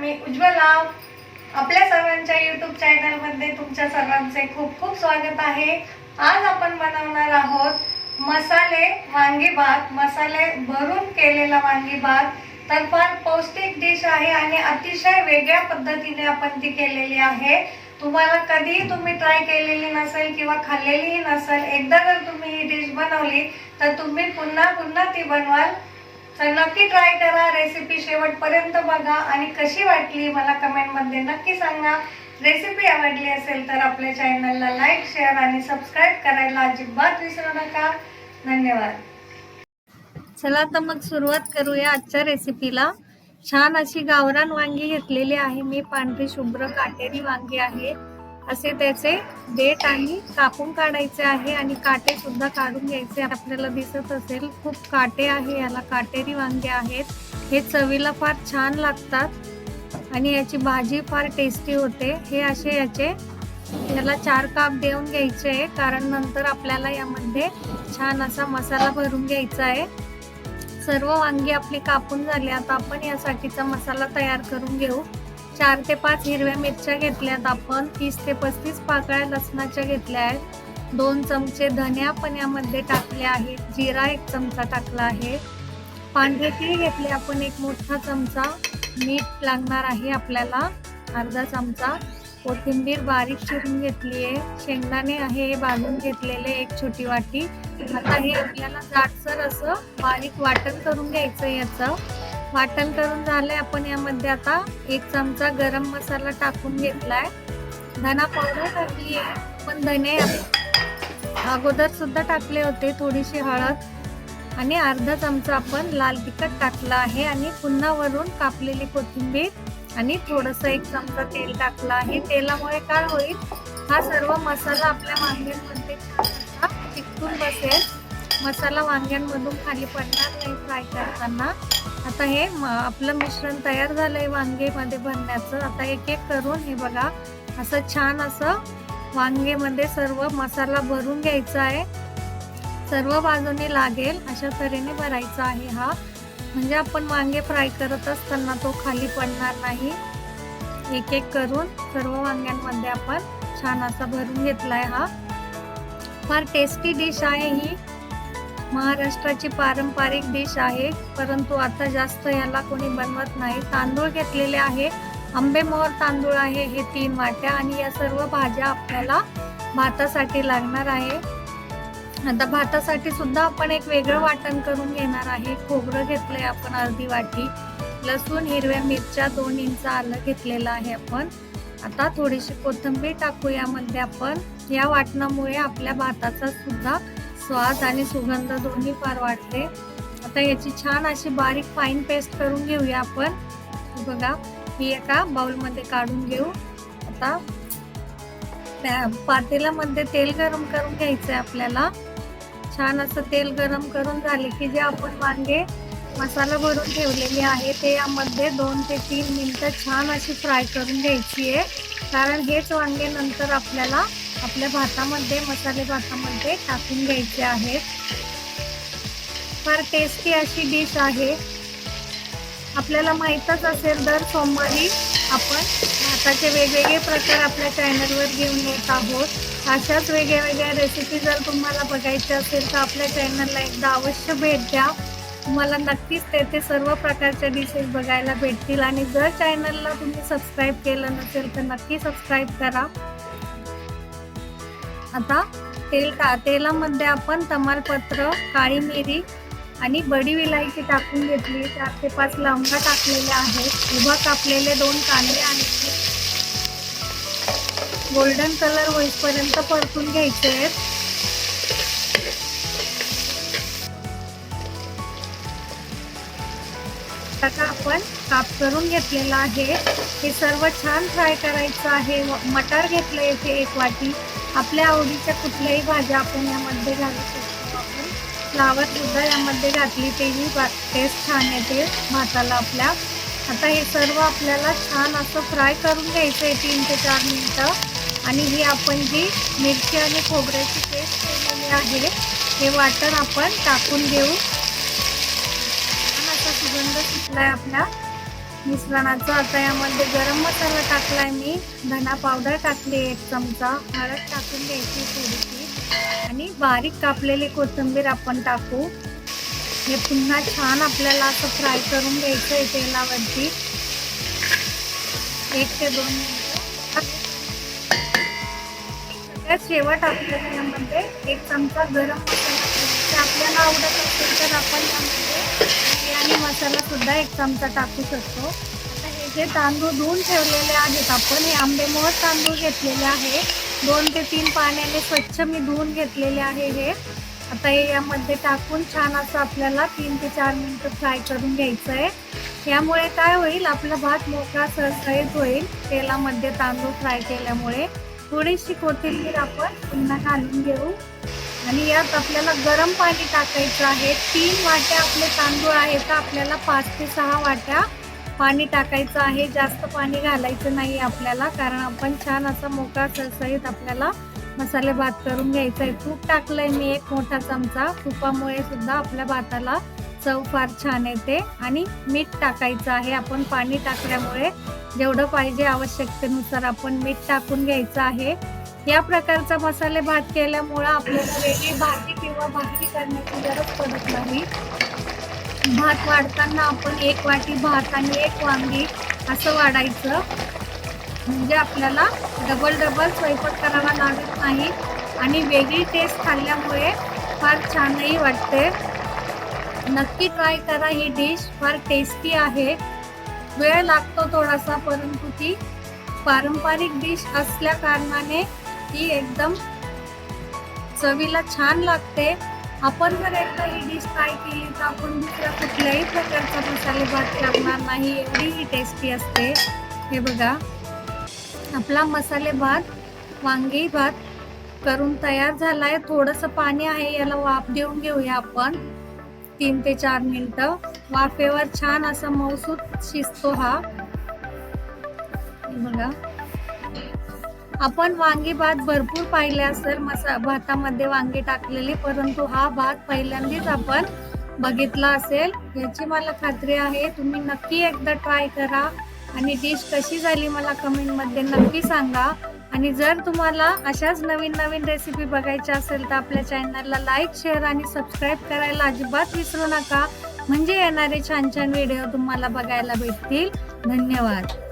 मी उज्ज्वला आपल्या सर्वांच्या यूट्यूब चॅनलमध्ये तुमच्या सर्वांचे खूप खूप स्वागत आहे. आज आपण बनवणार आहोत मसाले वांगी भात. मसाले भरून केलेला वांगी भात. तर फार पौष्टिक डिश आहे आणि अतिशय वेगळ्या पद्धतीने आपण ती केलेली आहे. तुम्हाला कधीही तुम्ही ट्राय केलेली नसेल किंवा खाल्लेलीही नसेल एकदा जर तुम्ही ही डिश बनवली तर तुम्ही पुन्हा पुन्हा ती बनवाल. तर नक्की ट्राय करा रेसिपी शेवटपर्यंत बघा. आणि कशी वाटली मला कमेंटमध्ये नक्की सांगा. रेसिपी आवडली असेल तर आपल्या चॅनलला लाईक शेअर आणि सबस्क्राईब करायला अजिबात विसरू नका. धन्यवाद. चला तर मग सुरुवात करूया आजच्या रेसिपीला छान अशी गावरान वांगी घेतलेली आहे. मी पांढरी शुभ्र काटेरी वांगी आहे. असे त्याचे देठ आणि कापून काढायचे आहे आणि काटे सुद्धा काढून घ्यायचे आपल्याला दिसत असेल खूप काटे आहे याला काटेरी वांगे आहेत. हे चवीला फार छान लागतात आणि याची भाजी फार टेस्टी होते. हे असे याचे याला चार काप देऊन घ्यायचे आहे. कारण नंतर आपल्याला यामध्ये छान असा मसाला भरून घ्यायचा आहे. सर्व वांगी आपली कापून झाली. आता आपण यासाठीचा मसाला तयार करून घेऊ. चार ते पाच हिरव्या मिरच्या घेतल्यात आपण. तीस ते पस्तीस पाकळ्या लसणाच्या घेतल्या आहेत. दोन चमचे धन्या पण्यामध्ये टाकले आहेत. जिरा एक चमचा टाकला आहे. पांढरे तीळ घेतले आपण. एक मोठा चमचा. मीठ लागणार आहे आपल्याला. अर्धा चमचा. कोथिंबीर बारीक चिरून घेतली आहे. शेंगदाणे आहे हे भाजून घेतलेले एक छोटी वाटी. आता हे आपल्याला जाडसर असं बारीक वाटण करून घ्यायचं याचं. वाटण करून झालंय. आपण यामध्ये आता एक चमचा गरम मसाला टाकून घेतलाय. धना पावडर टाकली आहे पण धने अगोदर सुद्धा टाकले होते थोडीशी हळद. आणि अर्धा चमचा आपण लाल तिखट टाकला आहे आणि पुन्हा वरून कापलेली कोथिंबीर आणि थोडस एक चमचा तेल टाकलं आहे. तेलामुळे काय होईल? हा सर्व मसाला आपल्या वांग्यांमध्ये छान चिकटून बसेल. मसाला वांग्यांमधून खाली पडणार नाही फ्राय करताना. आता हे म- आपलं मिश्रण तयार झालंय वांगेमध्ये भरण्याचं. आता एक एक करून हे बघा असं छान असं वांगेमध्ये सर्व मसाला भरून घ्यायचा आहे. सर्व बाजूने लागेल अशा तऱ्हेने भरायचा आहे हा. म्हणजे आपण वांगे फ्राय करत असताना तो खाली पडणार नाही. एक एक करून सर्व वांग्यांमध्ये आपण छान असा भरून घेतलाय हा. फार टेस्टी डिश आहे ही. महाराष्ट्राची पारंपरिक डिश आहे परंतु आता जास्त याला कोणी बनवत नाही. तांदूळ घेतलेले आहे. आंबेमोहर तांदूळ आहे. हे तीन वाट्या आणि या सर्व भाज्या आपल्याला भातासाठी लागणार आहे. आता भातासाठी सुद्धा आपण एक वेगळं वाटण करून घेणार आहे. खोबरं घेतलंय आपण अर्धी वाटी. लसूण हिरव्या मिरच्या दोन इंच आलं घेतलेलं आहे आपण. आता थोडीशी कोथिंबीर टाकू यामध्ये आपण. या वाटणामुळे आपल्या भाताचा सुद्धा स्वाद आणि सुगंध दोन्ही फार वाटते आता याची छान अशी बारीक फाईन पेस्ट करून घेऊया आपण. बघा ही एका बाउलमध्ये काढून घेऊ. आता त्या पातेल्यामध्ये तेल गरम करून घ्यायचं आहे आपल्याला. छान असं तेल गरम करून झाले की जे आपण वांगे मसाला भरून ठेवलेले आहे ते यामध्ये दोन ते तीन मिनिटं छान अशी फ्राय करून घ्यायची आहे. कारण हेच वांगे नंतर आपल्याला आपल्या भातामध्ये मसाले भातामध्ये टाकून घ्यायचे आहेत फार टेस्टी अशी डिश आहे. आपल्याला माहीतच असेल दर सोमवारी आपण भाताचे वेगवेगळे प्रकार आपल्या चॅनलवर घेऊन येत आहोत. अशाच वेगळ्या वेगळ्या रेसिपी जर तुम्हाला बघायच्या असेल तर आपल्या चॅनलला एकदा अवश्य भेट द्या. तुम्हाला नक्कीच तेथे सर्व प्रकारच्या डिशेस बघायला भेटतील. आणि जर चॅनलला तुम्ही सबस्क्राईब केलं नसेल तर नक्की सबस्क्राईब करा. आता तेल टा तेलामध्ये आपण तमालपत्र काळी मिरी आणि बडी विलायची टाकून घेतली. चार ते पाच लवंगा टाकलेल्या आहेत. उभा कापलेले दोन कांदे आहेत. गोल्डन कलर होईपर्यंत परतून घ्यायचे आहेत. आता आपण काप करून घेतलेला आहे. हे सर्व छान फ्राय करायचं आहे. मटार घेतलं इथे एक वाटी. आपल्या आवडीच्या कुठल्याही भाज्या आपण यामध्ये घालू शकतो आपण. फ्लावर सुद्धा यामध्ये घातली तेही टेस्ट छान येते भाताला आपल्या. आता हे सर्व आपल्याला छान असं फ्राय करून घ्यायचं आहे तीन ते चार मिनटं. आणि ही आपण जी मिरची आणि खोबऱ्याची पेस्ट केलेली आहे हे वाटण आपण टाकून घेऊ. छान असा सुगंध सुटलाय आपला. मिश्रणाचं. आता यामध्ये गरम मसाला टाकलाय मी. धना पावडर टाकली एक चमचा. हळद टाकून घ्यायची थोडीशी. आणि बारीक कापलेली कोथिंबीर आपण टाकू. हे पुन्हा छान आपल्याला असं फ्राय करून घ्यायचं आहे तेलावरती. एक ते दोन मिनिट. शेवट आपल्याला यामध्ये एक चमचा गरम मसाला आपल्याला आवडत असेल तर आपण यामध्ये बिर्याणी मसालासुद्धा एक चमचा टाकू शकतो. आता हे जे तांदूळ धुवून ठेवलेले आहेत आपण हे आंबेमोहर तांदूळ घेतलेले आहे. दोन ते तीन पाण्याने स्वच्छ मी धुवून घेतलेले आहे हे. आता हे यामध्ये टाकून छान असं आपल्याला तीन ते चार मिनटं फ्राय करून घ्यायचं आहे यामुळे काय होईल आपला भात मोकळा सरसळीत होईल तेलामध्ये तांदूळ फ्राय केल्यामुळे. थोडीशी कोथिंबीर आपण पुन्हा घालून घेऊ. आणि यात आपल्याला गरम पाणी टाकायचं आहे. तीन वाट्या आपले तांदूळ आहेत. तर आपल्याला पाच ते सहा वाट्या पाणी टाकायचं आहे. जास्त पाणी घालायचं नाही आपल्याला कारण आपण छान असा मोकळा सळसळीत आपल्याला मसाले भात करून घ्यायचा आहे. तूप टाकलंय मी एक मोठा चमचा. तुपामुळे सुद्धा आपल्या भाताला चव फार छान येते. आणि मीठ टाकायचं आहे. आपण पाणी टाकल्यामुळे जेवढं पाहिजे आवश्यकतेनुसार आपण मीठ टाकून घ्यायचं आहे. या प्रकारचा मसाले भात केल्यामुळं आपल्याला वेगळी भाजी किंवा भाकरी करण्याची गरज पडत नाही. भात वाढताना आपण एक वाटी भात आणि एक वांगी असं वाढायचं. म्हणजे आपल्याला डबल डबल स्वयंपाक करावा लागत नाही आणि वेगळी टेस्ट खाल्ल्यामुळे फार छानही वाटते. नक्की ट्राय करा ही डिश फार टेस्टी आहे. वेळ लागतो थोडासा परंतु ती पारंपरिक डिश असल्या कारणाने ती एकदम चवीला छान लागते. आपण जर एकदा ही डिश ट्राय केली तर आपण दुसऱ्या कुठल्याही प्रकारचा मसाले भात लागणार नाही. एवढी ही टेस्टी असते. हे बघा. आपला मसाले भात वांगी भात करून तयार झालाय. थोडंसं पाणी आहे याला वाफ देऊन घेऊया आपण. तीन ते चार मिनिटं. वाफेवर छान असा मौसूद शिजतो हा बघा. आपण वांगी भात भरपूर पाहिले असेल मसा भातामध्ये वांगी टाकलेली परंतु हा भात पहिल्यांदाच आपण बघितला असेल. याची मला खात्री आहे तुम्ही नक्की एकदा ट्राय करा. आणि डिश कशी झाली मला कमेंटमध्ये नक्की सांगा. आणि जर तुम्हाला अशाच नवीन नवीन रेसिपी बघायच्या असेल तर आपल्या चॅनलला लाईक शेअर आणि सबस्क्राईब करायला अजिबात विसरू नका. म्हणजे येणारे छान छान व्हिडिओ तुम्हाला बघायला भेटतील. धन्यवाद.